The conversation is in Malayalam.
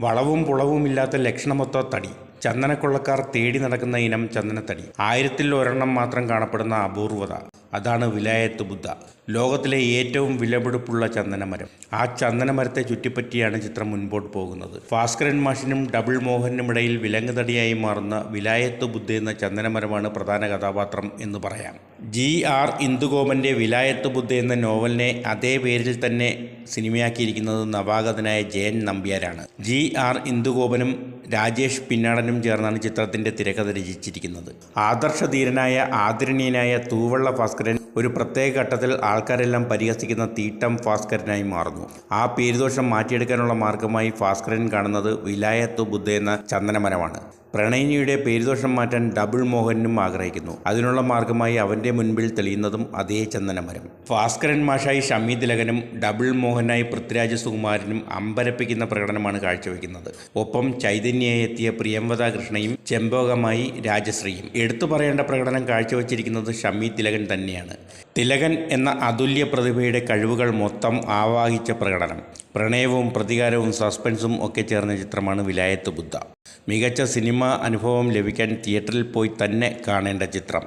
വളവും പുളവുമില്ലാത്ത ലക്ഷണമൊത്ത തടി. ചന്ദനക്കൊള്ളക്കാർ തേടി നടക്കുന്ന ഇനം ചന്ദനത്തടി. ആയിരത്തിൽ ഒരെണ്ണം മാത്രം കാണപ്പെടുന്ന അപൂർവത. അതാണ് വിലായത്ത് ബുദ്ധ. ലോകത്തിലെ ഏറ്റവും വിലപിടിപ്പുള്ള ചന്ദനമരം. ആ ചന്ദനമരത്തെ ചുറ്റിപ്പറ്റിയാണ് ചിത്രം മുൻപോട്ട് പോകുന്നത്. ഭാസ്കരൻ മാഷിനും ഡബിൾ മോഹനും ഇടയിൽ വിലങ്ങുതടിയായി മാറുന്ന വിലായത്ത് ബുദ്ധ എന്ന ചന്ദനമരമാണ് പ്രധാന കഥാപാത്രം എന്ന് പറയാം. ജി ആർ ഇന്ദുഗോപന്റെ വിലായത്ത് ബുദ്ധ എന്ന നോവലിനെ അതേ പേരിൽ തന്നെ സിനിമയാക്കിയിരിക്കുന്നത് നവാഗതനായ ജയൻ നമ്പ്യാരാണ്. ജി ആർ ഇന്ദുഗോപനും രാജേഷ് പിന്നാടനും ചേർന്നാണ് ചിത്രത്തിന്റെ തിരക്കഥ രചിച്ചിരിക്കുന്നത്. ആദർശധീരനായ ആദരണീയനായ തൂവള്ള ഭാസ്കരൻ ഒരു പ്രത്യേക ഘട്ടത്തിൽ ആൾക്കാരെല്ലാം പരിഹസിക്കുന്ന തീട്ടം ഭാസ്കരനായി മാറുന്നു. ആ പേരുദോഷം മാറ്റിയെടുക്കാനുള്ള മാർഗമായി ഭാസ്കരൻ കാണുന്നത് വിലായത്ത് ബുദ്ധ എന്ന ചന്ദനമരമാണ്. പ്രണയിനിയുടെ പേരുദോഷം മാറ്റാൻ ഡബിൾ മോഹനും ആഗ്രഹിക്കുന്നു. അതിനുള്ള മാർഗമായി അവന്റെ മുൻപിൽ തെളിയുന്നതും അതേ ചന്ദനമരം. ഭാസ്കരൻ മാഷായി ഷമി തിലകനും ഡബിൾ മോഹനായി പൃഥ്വിരാജ് സുകുമാരനും അമ്പരപ്പിക്കുന്ന പ്രകടനമാണ് കാഴ്ചവെക്കുന്നത്. ഒപ്പം ചൈതന്യയെ എത്തിയ പ്രിയംവദ കൃഷ്ണയും ചെമ്പോകമായി രാജശ്രീയും. എടുത്തു പറയേണ്ട പ്രകടനം കാഴ്ചവെച്ചിരിക്കുന്നത് ഷമി തിലകൻ തന്നെയാണ്. തിലകൻ എന്ന അതുല്യ പ്രതിഭയുടെ കഴിവുകൾ മൊത്തം ആവാഹിച്ച പ്രകടനം. പ്രണയവും പ്രതികാരവും സസ്പെൻസും ഒക്കെ ചേർന്ന ചിത്രമാണ് വിലായത്ത് ബുദ്ധ. മികച്ച സിനിമാ അനുഭവം ലഭിക്കാൻ തിയേറ്ററിൽ പോയി തന്നെ കാണേണ്ട ചിത്രം.